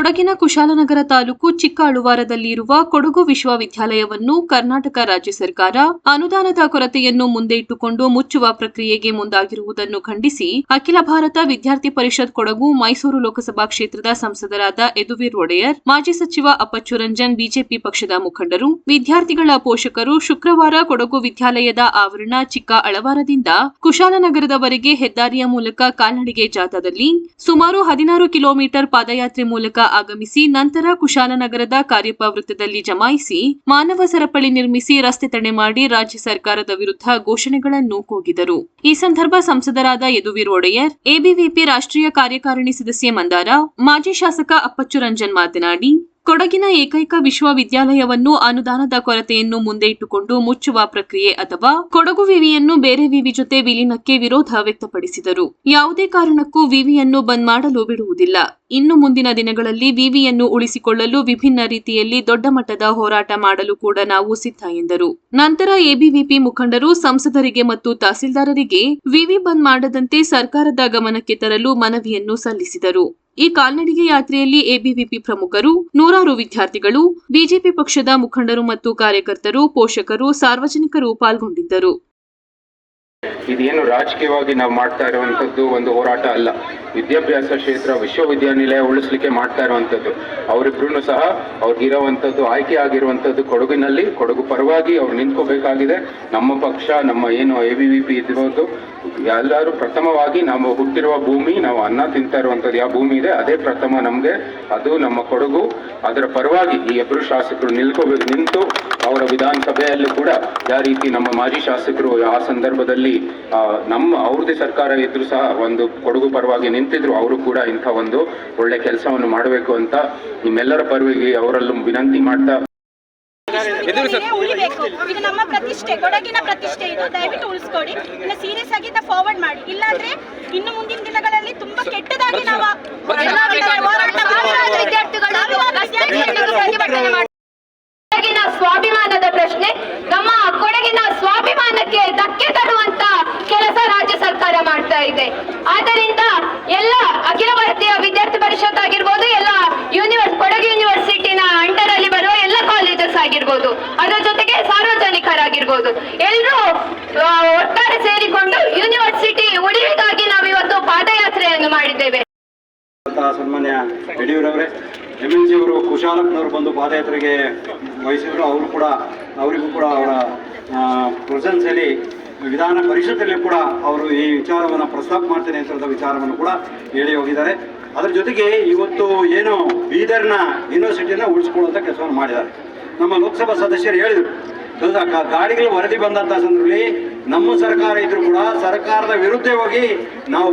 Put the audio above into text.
ಕೊಡಗಿನ ಕುಶಾಲನಗರ ತಾಲೂಕು ಚಿಕ್ಕ ಅಳುವಾರದಲ್ಲಿರುವ ಕೊಡಗು ವಿಶ್ವವಿದ್ಯಾಲಯವನ್ನು ಕರ್ನಾಟಕ ರಾಜ್ಯ ಸರ್ಕಾರ ಅನುದಾನದ ಕೊರತೆಯನ್ನು ಮುಂದೆ ಇಟ್ಟುಕೊಂಡು ಮುಚ್ಚುವ ಪ್ರಕ್ರಿಯೆಗೆ ಮುಂದಾಗಿರುವುದನ್ನು ಖಂಡಿಸಿ ಅಖಿಲ ಭಾರತ ವಿದ್ಯಾರ್ಥಿ ಪರಿಷತ್ ಕೊಡಗು ಮೈಸೂರು ಲೋಕಸಭಾ ಕ್ಷೇತ್ರದ ಸಂಸದರಾದ ಯದುವೀರ್ ಒಡೆಯರ್, ಮಾಜಿ ಸಚಿವ ಅಪ್ಪಚ್ಚು ರಂಜನ್ ಬಿಜೆಪಿ ಪಕ್ಷದ ಮುಖಂಡರು, ವಿದ್ಯಾರ್ಥಿಗಳ ಪೋಷಕರು ಶುಕ್ರವಾರ ಕೊಡಗು ವಿದ್ಯಾಲಯದ ಆವರಣ ಚಿಕ್ಕ ಅಳವಾರದಿಂದ ಕುಶಾಲನಗರದವರೆಗೆ ಹೆದ್ದಾರಿಯ ಮೂಲಕ ಕಾಲ್ನಡಿಗೆ ಜಾಥಾದಲ್ಲಿ ಸುಮಾರು ಹದಿನಾರು ಕಿಲೋಮೀಟರ್ ಪಾದಯಾತ್ರೆ ಮೂಲಕ ಆಗಮಿಸಿ ನಂತರ ಕುಶಾಲನಗರದ ಕಾರ್ಯಪ್ಪ ವೃತ್ತದಲ್ಲಿ ಜಮಾಯಿಸಿ ಮಾನವ ಸರಪಳಿ ನಿರ್ಮಿಸಿ ರಸ್ತೆ ತಡೆ ಮಾಡಿ ರಾಜ್ಯ ಸರ್ಕಾರದ ವಿರುದ್ಧ ಘೋಷಣೆಗಳನ್ನು ಕೂಗಿದರು. ಈ ಸಂದರ್ಭ ಸಂಸದರಾದ ಯದುವೀರ್ ಒಡೆಯರ್, ಎಬಿವಿಪಿ ರಾಷ್ಟ್ರೀಯ ಕಾರ್ಯಕಾರಿಣಿ ಸದಸ್ಯೆ ಮಂದಾರ, ಮಾಜಿ ಶಾಸಕ ಅಪ್ಪಚ್ಚು ರಂಜನ್ ಮಾತನಾಡಿ ಕೊಡಗಿನ ಏಕೈಕ ವಿಶ್ವವಿದ್ಯಾಲಯವನ್ನು ಅನುದಾನದ ಕೊರತೆಯನ್ನು ಮುಂದೆ ಇಟ್ಟುಕೊಂಡು ಮುಚ್ಚುವ ಪ್ರಕ್ರಿಯೆ ಅಥವಾ ಕೊಡಗು ವಿವಿಯನ್ನು ಬೇರೆ ವಿವಿ ಜೊತೆ ವಿಲೀನಕ್ಕೆ ವಿರೋಧ ವ್ಯಕ್ತಪಡಿಸಿದರು. ಯಾವುದೇ ಕಾರಣಕ್ಕೂ ವಿವಿಯನ್ನು ಬಂದ್ ಮಾಡಲು ಬಿಡುವುದಿಲ್ಲ. ಇನ್ನು ಮುಂದಿನ ದಿನಗಳಲ್ಲಿ ವಿವಿಯನ್ನು ಉಳಿಸಿಕೊಳ್ಳಲು ವಿಭಿನ್ನ ರೀತಿಯಲ್ಲಿ ದೊಡ್ಡ ಮಟ್ಟದ ಹೋರಾಟ ಮಾಡಲು ಕೂಡ ನಾವು ಸಿದ್ಧ ಎಂದರು. ನಂತರ ಎಬಿವಿಪಿ ಮುಖಂಡರು, ಸಂಸದರಿಗೆ ಮತ್ತು ತಹಸೀಲ್ದಾರರಿಗೆ ವಿವಿ ಬಂದ್ ಮಾಡದಂತೆ ಸರ್ಕಾರದ ಗಮನಕ್ಕೆ ತರಲು ಮನವಿಯನ್ನು ಸಲ್ಲಿಸಿದರು. ಈ ಕಾಲ್ನಡಿಗೆ ಯಾತ್ರೆಯಲ್ಲಿ ಎಬಿವಿಪಿ ಪ್ರಮುಖರು, ನೂರಾರು ವಿದ್ಯಾರ್ಥಿಗಳು, ಬಿಜೆಪಿ ಪಕ್ಷದ ಮುಖಂಡರು ಮತ್ತು ಕಾರ್ಯಕರ್ತರು, ಪೋಷಕರು, ಸಾರ್ವಜನಿಕರು ಪಾಲ್ಗೊಂಡಿದ್ದರು. ಇದೇನು ರಾಜಕೀಯವಾಗಿ ನಾವು ಮಾಡ್ತಾ ಇರುವಂತದ್ದು ಒಂದು ಹೋರಾಟ ಅಲ್ಲ. ವಿದ್ಯಾಭ್ಯಾಸ ಕ್ಷೇತ್ರ, ವಿಶ್ವವಿದ್ಯಾನಿಲಯ ಉಳಿಸ್ಲಿಕ್ಕೆ ಮಾಡ್ತಾ ಇರುವಂಥದ್ದು. ಅವರಿಬ್ರು ಸಹ ಅವ್ರಿಗಿರುವಂಥದ್ದು ಆಯ್ಕೆ ಆಗಿರುವಂಥದ್ದು ಕೊಡಗಿನಲ್ಲಿ. ಕೊಡಗು ಪರವಾಗಿ ಅವ್ರು ನಿಂತ್ಕೋಬೇಕಾಗಿದೆ. ನಮ್ಮ ಪಕ್ಷ, ನಮ್ಮ ಏನು ಎ ವಿ ವಿ ಪಿ ಇದಿರೋದು ಎಲ್ಲರೂ ಪ್ರಥಮವಾಗಿ ನಾವು ಹುಟ್ಟಿರುವ ಭೂಮಿ, ನಾವು ಅನ್ನ ತಿಂತಾ ಇರುವಂಥದ್ದು. ಯಾವ ಭೂಮಿ ಇದೆ? ಅದೇ ಪ್ರಥಮ ನಮಗೆ. ಅದು ನಮ್ಮ ಕೊಡಗು. ಅದರ ಪರವಾಗಿ ಈ ಇಬ್ಬರು ಶಾಸಕರು ನಿಲ್ಕೋಬೇಕು, ನಿಂತು ಅವರ ವಿಧಾನಸಭೆಯಲ್ಲಿ ಕೂಡ ಯಾವ ರೀತಿ ನಮ್ಮ ಮಾಜಿ ಶಾಸಕರು ಆ ಸಂದರ್ಭದಲ್ಲಿ ನಮ್ಮ, ಅವ್ರದ್ದೇ ಸರ್ಕಾರ ಇದ್ರು ಸಹ ಒಂದು ಕೊಡಗು ಪರವಾಗಿ ನಿಂತಿದ್ರು ಅವರು ಕೂಡ ಇಂಥ ಒಂದು ಒಳ್ಳೆ ಕೆಲಸವನ್ನು ಮಾಡಬೇಕು ಅಂತ ನಿಮ್ಮೆಲ್ಲರ ಪರವಾಗಿ ಅವರಲ್ಲೂ ವಿನಂತಿ ಮಾಡ್ತಾ ಇದು ನಮ್ಮ ಪ್ರತಿಷ್ಠೆ ಕೊಡಗಿನ ಪ್ರತಿಷ್ಠೆ ಇದು. ದಯವಿಟ್ಟು ಉಳಿಸ್ಕೊಡಿ. ಇನ್ನು ಸೀರಿಯಸ್ ಆಗಿ ಫಾರ್ವರ್ಡ್ ಮಾಡಿ. ಇಲ್ಲಾಂದ್ರೆ ಇನ್ನು ಮುಂದಿನ ದಿನಗಳಲ್ಲಿ ತುಂಬಾ ಕೆಟ್ಟದಾಗಿ ನಾವು ಹೋರಾಟ ಸಾವಿರಾರು ವಿದ್ಯಾರ್ಥಿಗಳು ರಸ್ತೆಗಿಳಿದು ಪ್ರತಿಭಟನೆ ಮಾಡಿ- ಕೊಡಗಿನ ಸ್ವಾಭಿಮಾನದ ಪ್ರಶ್ನೆ. ನಮ್ಮ ಕೊಡಗಿನ ಸ್ವಾಭಿಮಾನಕ್ಕೆ ಧಕ್ಕೆ ತರುವಂತ ಕೆಲಸ ರಾಜ್ಯ ಸರ್ಕಾರ ಮಾಡ್ತಾ ಇದೆ. ಆದ್ದರಿಂದ ಎಲ್ಲ ಅಖಿಲ ಭಾರತೀಯ ವಿದ್ಯಾರ್ಥಿ ಪರಿಷತ್ ಆಗಿರ್ಬೋದು, ಎಲ್ಲ ಯೂನಿವರ್ಸ್, ಕೊಡಗು ಯೂನಿವರ್ಸಿಟಿನ ಅಂಡರ್ ಅಲ್ಲಿ ಬರುವ ಎಲ್ಲ ಕಾಲೇಜಸ್ ಆಗಿರ್ಬೋದು, ಅದರ ಜೊತೆಗೆ ಸಾರ್ವಜನಿಕರಾಗಿರ್ಬೋದು. ಎಲ್ಲರೂ ಒಟ್ಟಾರೆ ಸೇರಿಕೊಂಡು ಯೂನಿವರ್ಸಿಟಿ ಉಳಿವಿಗಾಗಿ ನಾವು ಇವತ್ತು ಪಾದಯಾತ್ರೆಯನ್ನು ಮಾಡಿದ್ದೇವೆ. ಸನ್ಮಾನ್ಯ ಯಡಿಯೂರವರೇ ಎಂ ಎಲ್ ಜಿ ಅವರು ಕುಶಾಲಪ್ಪನವರು ಬಂದು ಪಾದಯಾತ್ರೆಗೆ ವಹಿಸಿದ್ರು, ಅವರು ಕೂಡ, ಅವರಿಗೂ ಕೂಡ ಅವರ ಪ್ರೆಸೆನ್ಸಲ್ಲಿ ವಿಧಾನ ಪರಿಷತ್ತಲ್ಲಿ ಕೂಡ ಅವರು ಈ ವಿಚಾರವನ್ನು ಪ್ರಸ್ತಾಪ ಮಾಡ್ತೇನೆ ಅಂತ ವಿಚಾರವನ್ನು ಕೂಡ ಹೇಳಿ ಹೋಗಿದ್ದಾರೆ. ಅದರ ಜೊತೆಗೆ ಇವತ್ತು ಏನು ಬೀದರ್ನ ಯೂನಿವರ್ಸಿಟಿಯನ್ನು ಉಳಿಸ್ಕೊಳ್ಳುವಂಥ ಕೆಲಸವನ್ನು ಮಾಡಿದ್ದಾರೆ. ನಮ್ಮ ಲೋಕಸಭಾ ಸದಸ್ಯರು ಹೇಳಿದರು ಗಾಡಿಗಳು ವರದಿ ಬಂದಂಥ ಸಂದರ್ಭದಲ್ಲಿ ನಮ್ಮ ಸರ್ಕಾರ ಇದ್ರೂ ಕೂಡ ಸರ್ಕಾರದ ವಿರುದ್ಧ ಹೋಗಿ ನಾವು